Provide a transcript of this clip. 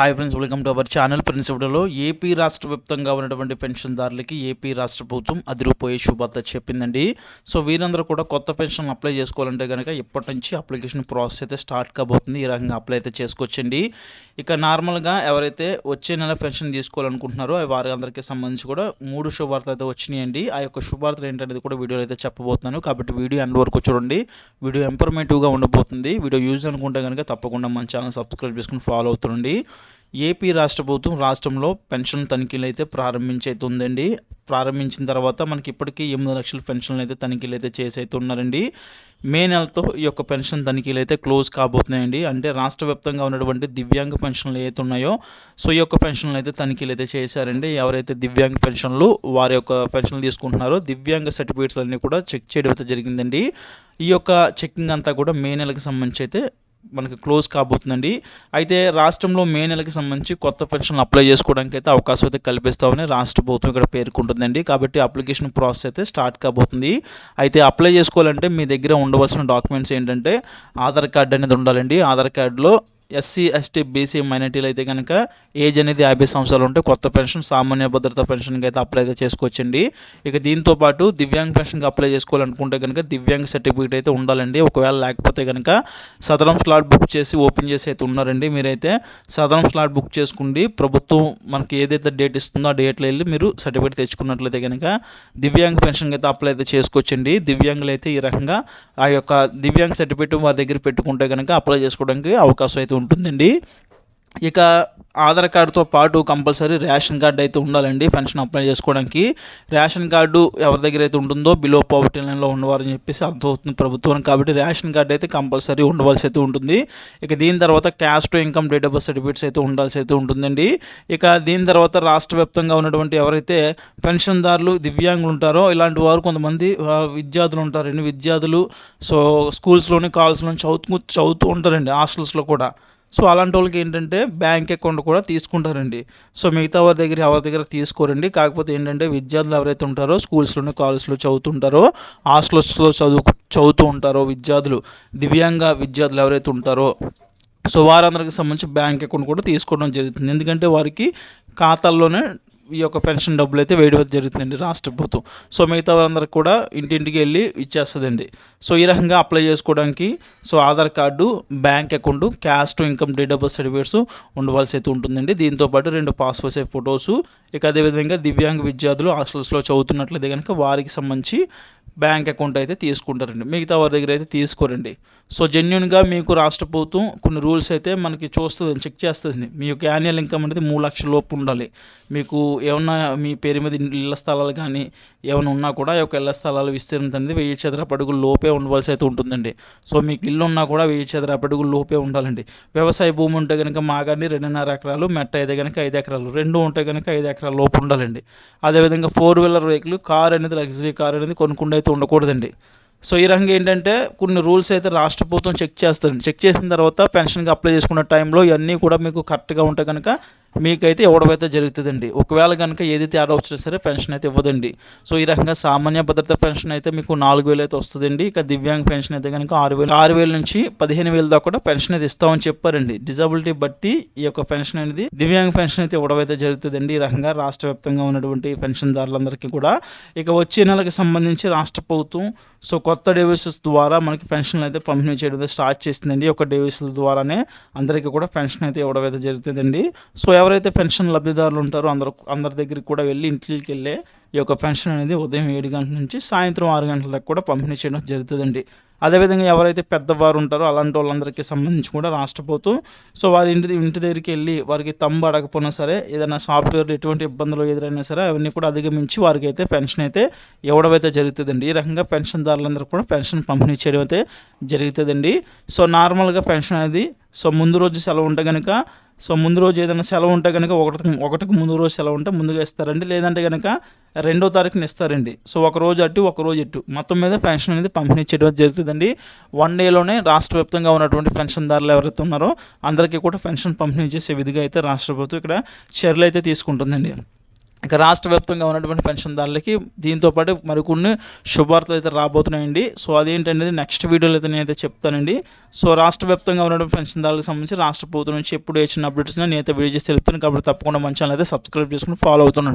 Hi friends welcome to our channel friends AP రాష్ట్ర వ్యాప్తంగా ఉన్నటువంటి పెన్షన్దారులకి ఏపీ రాష్ట్ర ప్రభుత్వం అదిరిపోయే శుభార్త చెప్పిందండి. సో వీరందరూ కూడా కొత్త పెన్షన్ అప్లై చేసుకోవాలంటే కనుక ఇప్పటి నుంచి అప్లికేషన్ ప్రాసెస్ అయితే స్టార్ట్ కాబోతుంది. ఈ రకంగా అప్లై అయితే చేసుకోవచ్చండి. ఇక నార్మల్గా ఎవరైతే వచ్చే నెల పెన్షన్ తీసుకోవాలనుకుంటున్నారో వారి అందరికీ సంబంధించి కూడా మూడు శుభార్తలు అయితే వచ్చినాయండి. ఆ యొక్క శుభార్తలు ఏంటనేది కూడా వీడియోలో అయితే చెప్పబోతున్నాను. కాబట్టి వీడియో ఎండ్ వరకు చూడండి. వీడియో ఇంఫర్మేటివ్గా ఉండబోతుంది. వీడియో యూజ్ అనుకుంటే కనుక తప్పకుండా మన ఛానల్ సబ్స్క్రైబ్ చేసుకుని ఫాలో అవుతుండండి. ఏపీ రాష్ట్ర ప్రభుత్వం రాష్ట్రంలో పెన్షన్ తనిఖీలు అయితే ప్రారంభించైతుందండి. ప్రారంభించిన తర్వాత మనకి ఇప్పటికీ ఎనిమిది లక్షల పెన్షన్లు అయితే తనిఖీలు అయితే చేసైతున్నారండి. ఉన్నారండి మే నెలతో ఈ యొక్క పెన్షన్ తనిఖీలు అయితే క్లోజ్ కాబోతున్నాయండి. అంటే రాష్ట్ర వ్యాప్తంగా ఉన్నటువంటి దివ్యాంగ పెన్షన్లు ఏవైతే ఉన్నాయో సో ఈ యొక్క పెన్షన్లు అయితే తనిఖీలు అయితే చేశారండి. ఎవరైతే దివ్యాంగ పెన్షన్లు వారి యొక్క పెన్షన్లు తీసుకుంటున్నారో దివ్యాంగ సర్టిఫికేట్స్ అన్నీ కూడా చెక్ చేయడం అయితే జరిగిందండి. ఈ యొక్క చెక్కింగ్ అంతా కూడా మే నెలకు సంబంధించి అయితే మనకి క్లోజ్ కాబోతుందండి. అయితే రాష్ట్రంలో మే నెలకి సంబంధించి కొత్త పెన్షన్లు అప్లై చేసుకోవడానికి అయితే అవకాశం అయితే కల్పిస్తామని రాష్ట్ర ప్రభుత్వం ఇక్కడ పేర్కొంటుందండి. కాబట్టి అప్లికేషన్ ప్రాసెస్ అయితే స్టార్ట్ కాబోతుంది. అయితే అప్లై చేసుకోవాలంటే మీ దగ్గర ఉండవలసిన డాక్యుమెంట్స్ ఏంటంటే ఆధార్ కార్డు అనేది ఉండాలండి. ఆధార్ కార్డులో ఎస్సీ ఎస్టీ బీసీ మైనార్టీలు అయితే కనుక ఏజ్ అనేది యాభై సంవత్సరాలు ఉంటే కొత్త పెన్షన్ సామాన్య భద్రత పెన్షన్కి అయితే అప్లై అయితే చేసుకోవచ్చండి. ఇక దీంతో పాటు దివ్యాంగ్ పెన్షన్కి అప్లై చేసుకోవాలనుకుంటే కనుక దివ్యాంగ సర్టిఫికేట్ అయితే ఉండాలండి. ఒకవేళ లేకపోతే కనుక సదరం స్లాట్ బుక్ చేసి ఓపెన్ చేసి అయితే ఉన్నారండి మీరైతే సదరం స్లాట్ బుక్ చేసుకుండి. ప్రభుత్వం మనకి ఏదైతే డేట్ ఇస్తుందో ఆ డేట్లో వెళ్ళి మీరు సర్టిఫికేట్ తెచ్చుకున్నట్లయితే కనుక దివ్యాంగ పెన్షన్కి అయితే అప్లై అయితే చేసుకోవచ్చండి. దివ్యాంగులు అయితే ఈ రకంగా ఆ యొక్క దివ్యాంగ్ సర్టిఫికేట్ వారి దగ్గర పెట్టుకుంటే కనుక అప్లై చేసుకోవడానికి అవకాశం అయితే ఉంటుందండి. ఇక ఆధార్ కార్డుతో పాటు కంపల్సరీ రేషన్ కార్డు అయితే ఉండాలండి పెన్షన్ అప్లై చేసుకోవడానికి. రేషన్ కార్డు ఎవరి దగ్గర అయితే ఉంటుందో బిలో పావర్టీ లైన్లో ఉన్నవారని చెప్పేసి అర్థమవుతుంది ప్రభుత్వం. కాబట్టి రేషన్ కార్డు అయితే కంపల్సరీ ఉండవలసి అయితే ఉంటుంది. ఇక దీని తర్వాత caste income date of birth certificates అయితే ఉండాల్సి అయితే ఉంటుందండి. ఇక దీని తర్వాత రాష్ట్ర వ్యాప్తంగా ఉన్నటువంటి ఎవరైతే పెన్షన్దారులు దివ్యాంగులు ఉంటారో ఇలాంటి వారు కొంతమంది విద్యార్థులు ఉంటారండి. విద్యార్థులు సో స్కూల్స్లోని కాలేజ్లోని చదువుతూ చదువుతూ ఉంటారండి హాస్టల్స్లో కూడా. సో అలాంటి వాళ్ళకి ఏంటంటే బ్యాంక్ అకౌంట్ కూడా తీసుకుంటారండి. సో మిగతా వారి దగ్గర ఎవరి దగ్గర తీసుకోరండి. కాకపోతే ఏంటంటే విద్యార్థులు ఎవరైతే ఉంటారో స్కూల్స్లోనే కాలేజ్లో చదువుతుంటారో హాస్టల్స్లో చదువు చదువుతూ ఉంటారో విద్యార్థులు దివ్యాంగ విద్యార్థులు ఎవరైతే ఉంటారో సో వారందరికి సంబంధించి బ్యాంక్ అకౌంట్ కూడా తీసుకోవడం జరుగుతుంది. ఎందుకంటే వారికి ఖాతాల్లోనే ఈ యొక్క పెన్షన్ డబ్బులు అయితే వేయడం జరుగుతుందండి రాష్ట్ర ప్రభుత్వం. సో మిగతా వారందరికి కూడా ఇంటింటికి వెళ్ళి ఇచ్చేస్తుందండి. సో ఈ రకంగా అప్లై చేసుకోవడానికి so Aadhaar card bank account caste income date of birth certificates ఉండవలసి అయితే ఉంటుందండి. దీంతోపాటు రెండు పాస్పోర్ట్ సైజ్ ఫొటోస్ ఇక అదేవిధంగా దివ్యాంగ విద్యార్థులు హాస్టల్స్లో చదువుతున్నట్లయితే కనుక వారికి సంబంధించి బ్యాంక్ అకౌంట్ అయితే తీసుకుంటారండి. మిగతా వారి దగ్గర అయితే తీసుకోరండి. సో జెన్యున్గా మీకు రాష్ట్ర ప్రభుత్వం కొన్ని రూల్స్ అయితే మనకి చూస్తుంది చెక్ చేస్తుంది మీ యొక్క యాన్యువల్ ఇన్కమ్ అనేది మూడు లక్షల లోపు ఉండాలి. మీకు ఏమన్నా మీ పేరు మీద ఇళ్ళ స్థలాలు కానీ ఏమైనా ఉన్నా కూడా ఈ యొక్క ఇళ్ళ స్థలాలు విస్తీర్ణత అనేది వెయ్యి చదరపు అడుగుల లోపే ఉండవలసి అయితే ఉంటుందండి. సో మీకు ఇల్లు ఉన్నా కూడా వెయ్యి చదరపు అడుగుల లోపే ఉండాలండి. వ్యవసాయ భూమి ఉంటే కనుక మాగాని రెండున్నర ఎకరాలు మెట్ట అయితే కనుక ఐదు ఎకరాలు రెండు ఉంటే కనుక ఐదు ఎకరాల లోపు ఉండాలండి. అదేవిధంగా ఫోర్ వీలర్ వెహికల్ కార్ అనేది లగ్జరీ కార్ అనేది కొనుక్కుండా అయితే ఉండకూడదండి. సో ఈ రకంగా ఏంటంటే కొన్ని రూల్స్ అయితే రాష్ట్ర ప్రభుత్వం చెక్ చేస్తుంది చెక్ చేసిన తర్వాత పెన్షన్కి అప్లై చేసుకున్న టైంలో ఇవన్నీ కూడా మీకు కరెక్ట్గా ఉంటే కనుక మీకైతే ఇవ్వడమైతే జరుగుతుందండి. ఒకవేళ కనుక ఏది తేడా వచ్చినా సరే పెన్షన్ అయితే ఇవ్వదండి. సో ఈ రకంగా సామాన్య భద్రత పెన్షన్ అయితే మీకు నాలుగు వేలు అయితే వస్తుందండి. ఇక దివ్యాంగ పెన్షన్ అయితే కనుక ఆరు వేలు ఆరు వేల నుంచి పదిహేను వేలు దాకా కూడా పెన్షన్ అయితే ఇస్తామని చెప్పారండి. డిజబిలిటీ బట్టి ఈ యొక్క పెన్షన్ అనేది దివ్యాంగ పెన్షన్ అయితే ఇవ్వడం అయితే జరుగుతుందండి. ఈ రకంగా రాష్ట్ర వ్యాప్తంగా ఉన్నటువంటి పెన్షన్దారులందరికీ కూడా. ఇక వచ్చే నెలకు సంబంధించి రాష్ట్ర ప్రభుత్వం సో కొత్త డేవిసెస్ ద్వారా మనకి పెన్షన్లు అయితే పంపిణీ చేయడం అయితే స్టార్ట్ చేసిందండి. ఒక డేవిసుల ద్వారానే అందరికీ కూడా పెన్షన్ అయితే ఇవ్వడం అయితే జరుగుతుందండి. సో ఎవరైతే పెన్షన్ లబ్ధిదారులు ఉంటారో అందరూ అందరి దగ్గరికి కూడా వెళ్ళి ఇంట్లోకి వెళ్ళే ఈ యొక్క పెన్షన్ అనేది ఉదయం ఏడు గంటల నుంచి సాయంత్రం ఆరు గంటల దాకా కూడా పంపిణీ చేయడం జరుగుతుందండి. అదేవిధంగా ఎవరైతే పెద్దవారు ఉంటారో అలాంటి వాళ్ళందరికీ సంబంధించి కూడా రాష్ట్ర ప్రభుత్వం సో వారి ఇంటి ఇంటి దగ్గరికి వెళ్ళి వారికి తమ్ము అడగకపోయినా సరే ఏదైనా సాఫ్ట్వేర్ ఎటువంటి ఇబ్బందులు ఎదురైనా సరే అవన్నీ కూడా అధిగమించి వారికి అయితే పెన్షన్ అయితే ఇవ్వడం అయితే జరుగుతుందండి. ఈ రకంగా పెన్షన్దారులందరూ కూడా పెన్షన్ పంపిణీ చేయడం అయితే జరుగుతుందండి. సో నార్మల్గా పెన్షన్ అనేది సో ముందు రోజు సెలవు ఉంటే కనుక సో ముందు రోజు ఏదైనా సెలవు ఉంటే కనుక ఒకటి ఒకటికి ముందు రోజు సెలవు ఉంటే ముందుగా ఇస్తారండి. లేదంటే కనుక రెండో తారీఖున ఇస్తారండి. సో ఒక రోజు అటు ఒక రోజు ఇటు. మొత్తం మీద పెన్షన్ అనేది పంపిణీ చేయడం జరుగుతుందండి. వన్ డేలోనే రాష్ట్ర వ్యాప్తంగా ఉన్నటువంటి పెన్షన్దారులు ఎవరైతే ఉన్నారో అందరికీ కూడా పెన్షన్ పంపిణీ చేసే విధిగా అయితే రాష్ట్ర ప్రభుత్వం ఇక్కడ చర్యలు అయితే తీసుకుంటుందండి. ఇక రాష్ట్ర వ్యాప్తంగా ఉన్నటువంటి పెన్షన్దారులకి దీంతో పాటు మరికొన్ని శుభార్తలు అయితే రాబోతున్నాయండి. సో అదేంటనేది నెక్స్ట్ వీడియోలో అయితే నేనైతే చెప్తానండి. సో రాష్ట్ర వ్యాప్తంగా ఉన్నటువంటి పెన్షన్దారులకు సంబంధించి రాష్ట్ర ప్రభుత్వం నుంచి ఎప్పుడు ఏ చిన్న అప్డేట్స్ నేనైతే వీడియో చేసి తెలుపుతాను. కాబట్టి తప్పకుండా మంచి అయితే సబ్స్క్రైబ్ చేసుకుని ఫాలో అవుతున్నాను